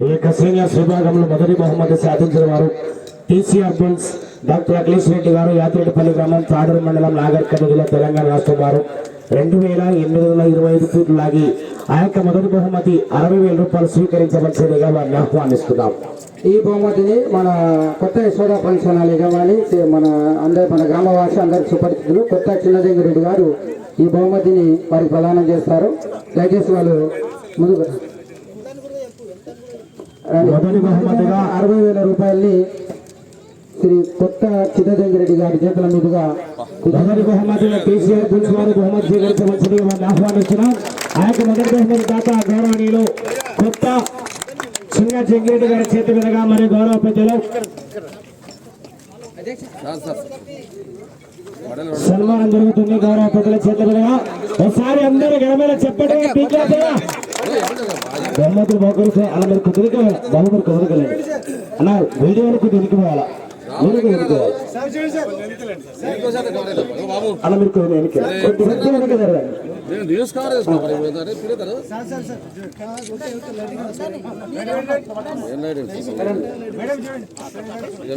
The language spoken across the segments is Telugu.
ఈ యొక్క సీనియర్స్ విభాగంలో మొదటి బహుమతి సాధించిన వారు TCR Bulls doctor Akhilesh Reddy గారు యాత్రేటపల్లి గ్రామం తాడూరు మండలం నాగర్ కర్నూలు తెలంగాణ రాష్ట్రం వారు. రెండు వేల ఎనిమిది వందల ఇరవై ఐదు ఫీట్లు లాగి ఆ యొక్క మొదటి బహుమతి అరవై వేల రూపాయలు స్వీకరించవలసిందిగా వారిని ఆహ్వానిస్తున్నాం. ఈ బహుమతిని మన కొత్త యశోద ఫంక్షన్ ఇవ్వాలి మన అందరి మన గ్రామవాసి అందరి సుపరిచితులు కొత్త చిన్నజంగిరెడ్డి గారు ఈ బహుమతిని వారికి ప్రదానం చేస్తారు. దయచేసి వాళ్ళు ముందుకు మొదటి బహుమతిగా అరవై వేల రూపాయల్ని శ్రీ కొత్త చిన్నజంగిరెడ్డి గారి చేతుల మీదుగా మొదటి బహుమతిగా టీసీఆర్ బుల్స్ వారు బహుమతి స్వీకరించవలసిందిగా వారిని ఆహ్వానిస్తున్నాం. ఆ యొక్క మొదటి బహుమతి దాత గౌరవనీయులు కొత్త చిన్న జంగిరెడ్డి గారి చేతి మీదుగా మరియు గౌరవ పెద్దలు. సన్మానం జరుగుతుంది గౌరవ పెద్దల చేతి మీదుగా. ఒకసారి అందరూ గడమైన చెప్పండి పీకేతగా బహుమతులు బహుకరిస్తే అలా మీరు బహుమతి కుదరకలేదు. అన్న వీడియోలకు తిరిగిపోవాలా వీడియోకి అలా మీరు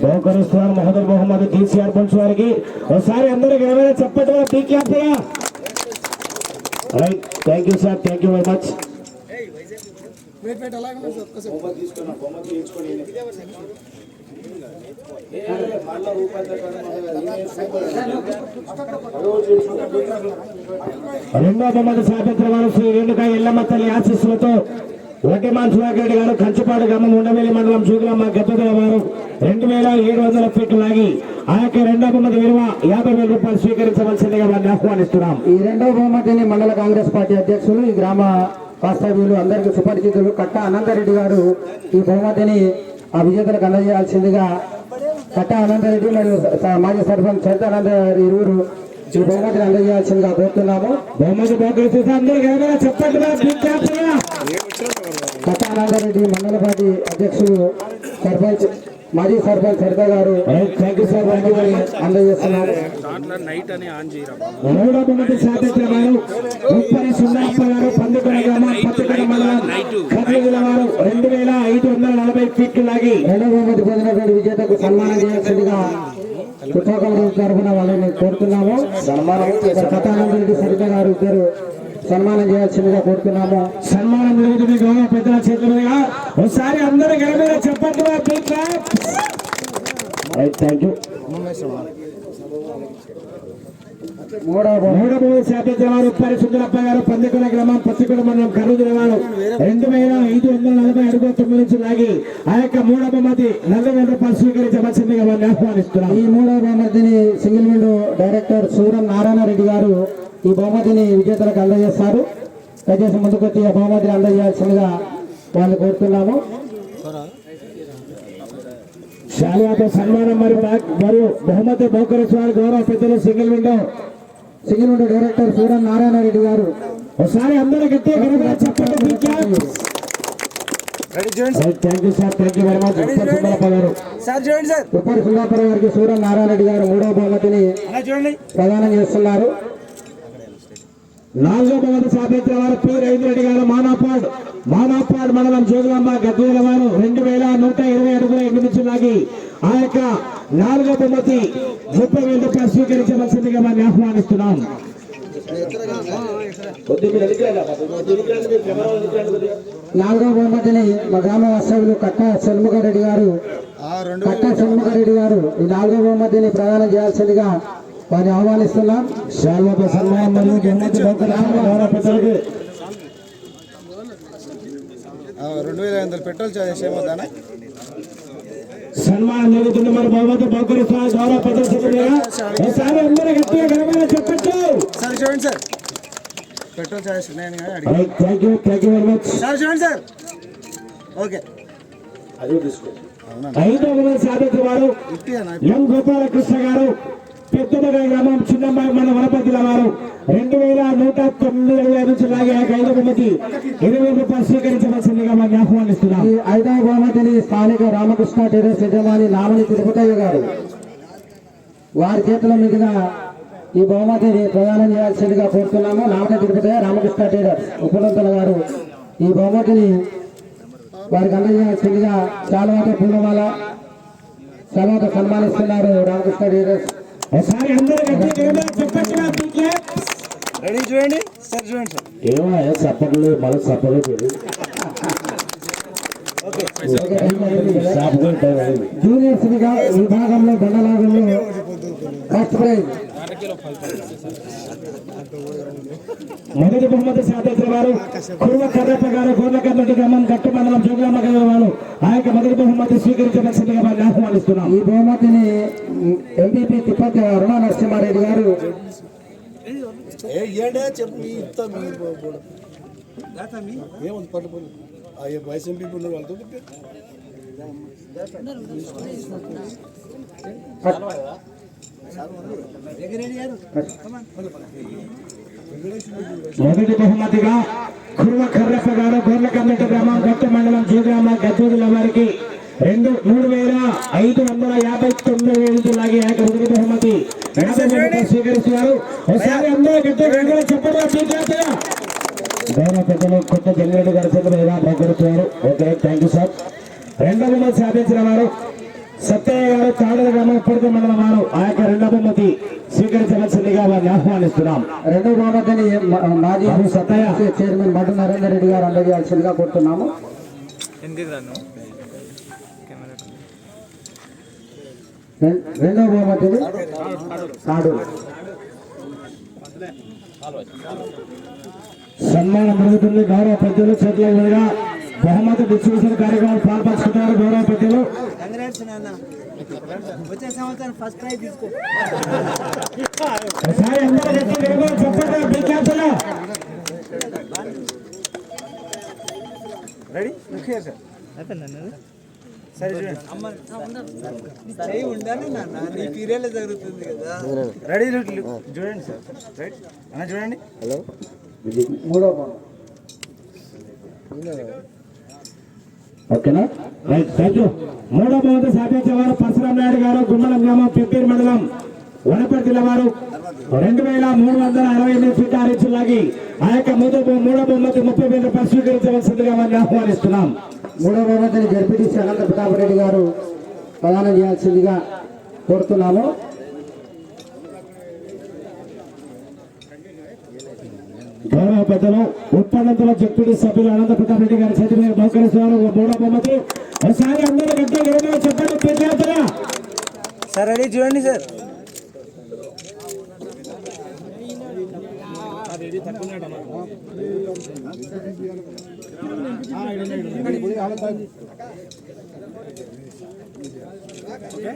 బహుకరిస్తున్నారు మహదర్ మొహమ్మద్ కేసీఆర్ పంచు వారికి. ఒకసారి అందరికి ఏమైనా చెప్పండి right thank you sir thank you very much రెండో బొమ్మది సాపేత్ర వారు శ్రీ రేణుక ఎల్లమ్మ తల్లి ఆశీస్సులతో వడ్డేమాన్ సుధాకర్ రెడ్డి గారు కంచుపాడు గ్రామం ఉండవేలి మండలం సూగులమ్మ గద్దెల వారు రెండు వేల ఏడు వందల ఫీట్లు లాగి ఆ యొక్క రెండో బొమ్మది విలువ యాభై వేల రూపాయలు స్వీకరించవలసిందిగా వారిని ఆహ్వానిస్తున్నాం. ఈ రెండవ బహుమతిని మండల కాంగ్రెస్ పార్టీ అధ్యక్షులు ఈ గ్రామ వాస్తవ్యులు అందరికీ సుపరిచితులు. కట్ట అనంతరెడ్డి గారు ఈ బహుమతిని ఆ విజేతలకు అందజేయాల్సిందిగా కట్ట అనంతరెడ్డి మరియు మాజీ సర్పంచ్ చరితానంద గారు ఇరువురు ఈ బహుమతిని అందజేయాల్సిందిగా కోరుతున్నాము. బహుమతి కట్ట అనంతరెడ్డి మండల పార్టీ అధ్యక్షులు సర్పంచ్ మాజీ సర్పంచ్ సరిత గారు అందజేస్తున్నారు వారు గారు పందుకొండ గ్రామం పత్తికొండ మండలం కర్నూలు వారు రెండు వేల ఐదు వందల నలభై ఫీట్లు లాగి రెండవ బహుమతి పొందినటువంటి విజేతకు సన్మానం చేయాల్సిందిగా పుస్తకం తరఫున వాళ్ళని కోరుతున్నాము. సన్మానం కథానందరెడ్డి సరిత గారు ఇద్దరు సన్మానం చేయాల్సిందిగా కోరుతున్నాము. సన్మానం జరుగుతుంది గౌరవ పెద్దల చేతులుగా ఒకసారి అందరూ గడమైన చెప్పండి థ్యాంక్ యూ మూడవ బహుమతి మూడో బొమ్మది సాపేత్ర వారు ఉప్పరి సుందరప్ప గారు పందికొండ గ్రామం పత్తికొండ మండలం కర్నూలు వారు రెండు వేల ఐదు వందల నలభై అడుగు తొమ్మిది నుంచి లాగి ఆ యొక్క మూడో బొమ్మది నలభై వేల రూపాయలు స్వీకరించవలసిందిగా వారిని ఆహ్వానిస్తున్నాం. ఈ మూడవ బహుమతిని single window director Suram Narayana Reddy గారు ఈ బహుమతిని విజేతలకు అందజేస్తారు. దయచేసి ముందుకొచ్చి ఆ బహుమతిని అందజేయాల్సిందిగా వాళ్ళు కోరుతున్నాము. శాలువాతో సన్మానం మరియు మరియు బహుమతి బహుకరించారు గౌరవ పెద్దలు single window single window director Suram Narayana Reddy గారు. ఒకసారి అందరూ గట్టిగా గడమైన చెప్పండి thank you sir thank you very much Uppari Sundarappa గారు సార్ చూడండి సార్ ఉప్పరి సుందాపురం గారికి సూరం నారాయణ రెడ్డి గారు మూడవ బహుమతిని అలా చూడండి. ప్రదానం చేస్తున్నారు. నాలుగో బహుమతి సాధించిన వారు పి రెడ్డి గారు మానాపాడ్. మానాపాడ్ మండలం జోగులమ్మ గద్వేల వారు రెండు వేల నూట ఇరవై అడుగుల ఎనిమిది నుంచి లాగి ఆ యొక్క నాలుగో బహుమతి ముప్పై వేల రూపాయలు స్వీకరించవలసిందిగా వారిని ఆహ్వానిస్తున్నాం. నాలుగవ బహుమతిని మా గ్రామ వాస్తవ్యులు కట్ట షణ్ముఖారెడ్డి గారు కట్ట షణ్ముఖారెడ్డి గారు ఈ నాలుగవ బహుమతిని ప్రదానం చేయాల్సిందిగా వారిని ఆహ్వానిస్తున్నాం. శాల్వతో సన్మానం మరియు పెద్దలకు. రెండు వేల ఐదు వందలు పెట్రోల్ చార్జెస్ ఏమవుతానా సన్మానం జరుగుతుంది మరి బహుమతి బహుకరిస్తున్నారు గౌరవ పెద్దలు ఒకసారి అందరూ గట్టిగా గడమైన చెప్పచ్చు. సార్ చూడండి సార్. పెట్రోల్ చార్జెస్ ఉన్నాయని thank you thank you very much sir చూడండి సార్. ఓకే. ఐదో సాధించిన వారు ఎం గోపాలకృష్ణ గారు. పెద్దమగ గ్రామం చిన్నమ్మాయి మన వనపతిల వారు రెండు వేల నూట తొమ్మిది ఇరవై నుంచి లాగే ఆ ఐదో బహుమతి ఇరవై రూపాయలు స్వీకరించవలసిందిగా మనం ఆహ్వానిస్తున్నాం. ఈ ఐదవ బహుమతిని స్థానిక రామకృష్ణ టెరెస్ యజమాని నామని తిరుపతయ్య గారు. వారి చేతుల మీదుగా ఈ బహుమతిని ప్రదానం చేయాల్సిందిగా కోరుతున్నాము. నామని తిరుపతయ్య రామకృష్ణ టెరెస్ ఉపనంతుల గారు. ఈ బహుమతిని వారికి అందజేయాల్సిందిగా చాలా పూలమాల తర్వాత సన్మానిస్తున్నారు రామకృష్ణ టెరెస్ ఒకసారి అందరూ గట్టిగా చెప్పండి. రెడీ చూడండి సార్ చూడండి సార్. ఏమో సప్పట్లు మళ్ళీ సప్పట్లు జూనియర్స్ విభాగంలో ప్రైజ్ మొదటి బహుమతి సాధించిన వారు కుర్వ కర్రప్ప గారు గోర్లకర్మటి గ్రామం గట్టు మండలం జోగులామ గారి వారు. ఆ యొక్క మొదటి బహుమతి స్వీకరించవలసిందిగా వారిని ఆహ్వానిస్తున్నాం. ఈ బహుమతిని ఎంపీపీ తిప్పతి అరుణ నరసింహారెడ్డి గారు ఏముంది ఎంపీ ఉన్నారు వాళ్ళతో మొదటి బహుమతిగా కురువ కర్రప్ప గారు గోర్లకర్మటి గ్రామం గట్టు మండలం జోగులామ గద్దూరుల వారికి రెండు మూడు వేల ఐదు వందల యాభై తొమ్మిది వేలు లాగే మొదటి బహుమతి. స్వీకరిస్తున్నారు. ఒకసారి అందరూ గట్టి గంటలు చెప్పడం స్వీకరిస్తున్నా గౌరవ పెద్దలు కొత్త జల్లిరెడ్డి గారి చేతులు ఇలా బహుకరిస్తున్నారు ఓకే థ్యాంక్ యూ సార్ రెండవ సాధించిన వారు సత్తయ్య గారు తాడల గ్రామం ఇప్పటికే మండలం వారు ఆ యొక్క రెండవ బహుమతి స్వీకరించవలసిందిగా వారిని ఆహ్వానిస్తున్నాం. రెండవ బహుమతిని మాజీ సత్తయ్య. చైర్మన్ మడ్డు నరేందర్ రెడ్డి గారు అందజేయాల్సిందిగా కోరుతున్నాము. రెండవ బహుమతిని తాడు సన్మానం జరుగుతుంది. గౌరవ పెద్దలు చేతుల మీదుగా బహుమతి డిస్ట్రిబ్యూషన్ కార్యక్రమాలు పాల్పంచుకుంటున్నారు గౌరవ పెద్దలు కంగ్రాట్స్ నాన్న. వచ్చే సంవత్సరం ఫస్ట్ ప్రైజ్ తీసుకో. రెడీ ఓకే సార్ సరే చూడండి చేయి ఉండాలి నాన్న. నీ పీరియడ్ జరుగుతుంది కదా. రెడీ చూడండి సార్ రైట్ అన్న చూడండి. మూడవ బహుమతి ఓకేనా? రైట్ థ్యాంక్ యూ మూడో బహుమతి సాధించే వారు నాయుడు గారు గుమ్మలం గ్రామం పెప్పేరు మండలం వనపర్తి జిల్లా వారు. రెండు వేల మూడు వందల అరవై ఎనిమిది ఫీట్ ఆరించులాగి లాగి ఆ యొక్క మూడో మూడో బహుమతి ముప్పై వేల పరిశీలించవలసిందిగా స్వీకరించవలసిందిగా వారిని ఆహ్వానిస్తున్నాం. మూడో బహుమతిని జడ్పీటీసీ అనంత ప్రతాప్ రెడ్డి గారు ప్రదానం చేయాల్సిందిగా కోరుతున్నాము గౌరవ పెద్దలు ఉత్పన్నంతుల జడ్పీటీ సభ్యులు అనంత ప్రతాప్ రెడ్డి గారి చేతి మీద బహుకరిస్తున్నారు. మూడో బహుమతి. ఒకసారి అందరూ గట్టిగా గట్టిగా చెప్పండి పెద్ద సార్ రెడీ చూడండి సార్. ఓకే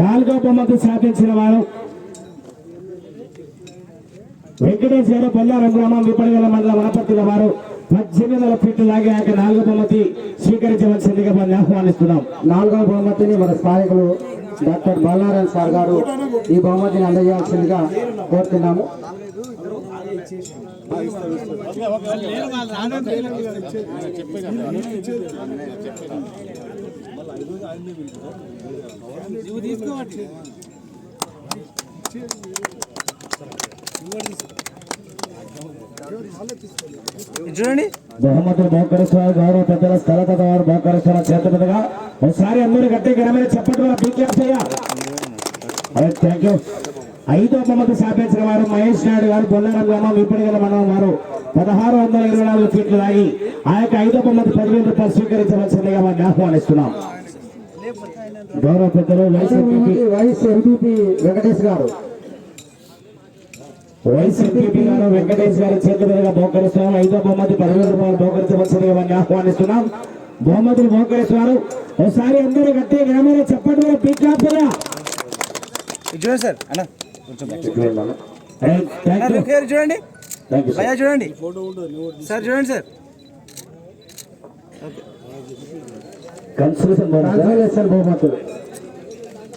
నాలుగో బొమ్మకు స్థాపించిన వారు వెంకటేష్ గారు బొల్లారం గ్రామం విపణిగల మండలం వనపర్తిల వారు పద్దెనిమిది వందల ఫీట్లు లాగే ఆయన నాలుగో బహుమతి స్వీకరించవలసిందిగా మనం ఆహ్వానిస్తున్నాం. నాలుగో బహుమతిని మన స్థానికులు డాక్టర్ బాలనారాయణ సార్ గారు ఈ బహుమతిని అందజేయాల్సిందిగా కోరుతున్నాము. ఇది చూడండి. బహుమతులు బహుకరిస్తున్నారు గౌరవ పెద్దల స్థలత వారు బహుకరిస్తున్నారు చేత మీదుగా ఒకసారి అందరూ గట్టి గ్రామీణ చెప్పండి కూడా బీ థ్యాంక్ యూ ఐదో బహుమతి సాధించిన వారు మహేష్ నాయుడు గారు బొల్లారం గ్రామం విపణిగల మండలం వారు పదహారు వందల ఇరవై నాలుగు ఫీట్లు లాగి ఆ యొక్క ఐదో బహుమతి పదివేల రూపాయలు స్వీకరించవలసిందిగా వారిని ఆహ్వానిస్తున్నాం. గౌరవ పెద్దలు వైస్ ఎంపీపీ వెంకటేష్ గారు. వైస్ ఎంపీపీ గారు వెంకటేష్ గారి చేతుల మీదుగా బహుకరిస్తున్నాం. ఐదో బహుమతి పదివేల రూపాయలు బహుకరించవలసిందిగా వారిని ఆహ్వానిస్తున్నాం. బహుమతులు బహుకరిస్తున్నారు. ఒకసారి అందరూ గట్టి గ్రామీణ చెప్పండి ఇది చూడండి సార్ అన్న. చూడండి. భయ్యా చూడండి. సార్ చూడండి సార్.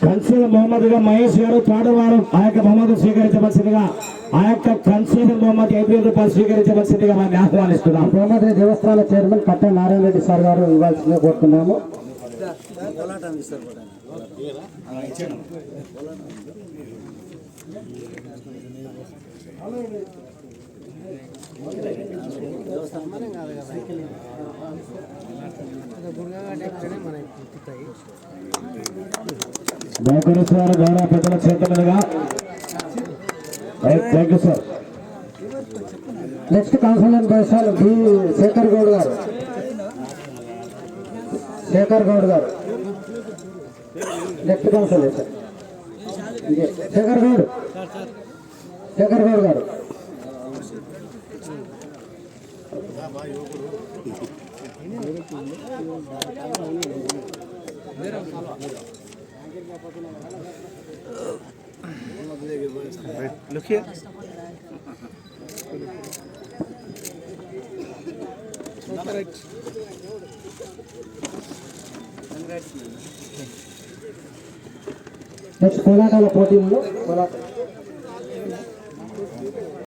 కన్సీల్ మొహమ్మద్గా మహేష్ గారు పాడవారు ఆ యొక్క బహుమతి స్వీకరించవలసిందిగా ఆ యొక్క కన్సీల్ మొహమ్మద్ ఐదు వేల రూపాయలు స్వీకరించవలసిందిగా వారిని ఆహ్వానిస్తున్నాం. బహుమతి దేవస్థాన చైర్మన్ కట్ట నారాయణ రెడ్డి సార్ గారు ఇవ్వాల్సిందిగా కోరుతున్నాము. బహుకరిస్తున్నారు గౌరవ పెద్దల చేతుల thank you sir next councillor దేశాలు బి శేఖర్ గౌడ్ గారు శేఖర్ గౌడ్ గారు next councillor sir Shekar Goud Shekar Goud గారు. నెక్స్ట్ కోలాటాల పోటీల్లో కోలాట.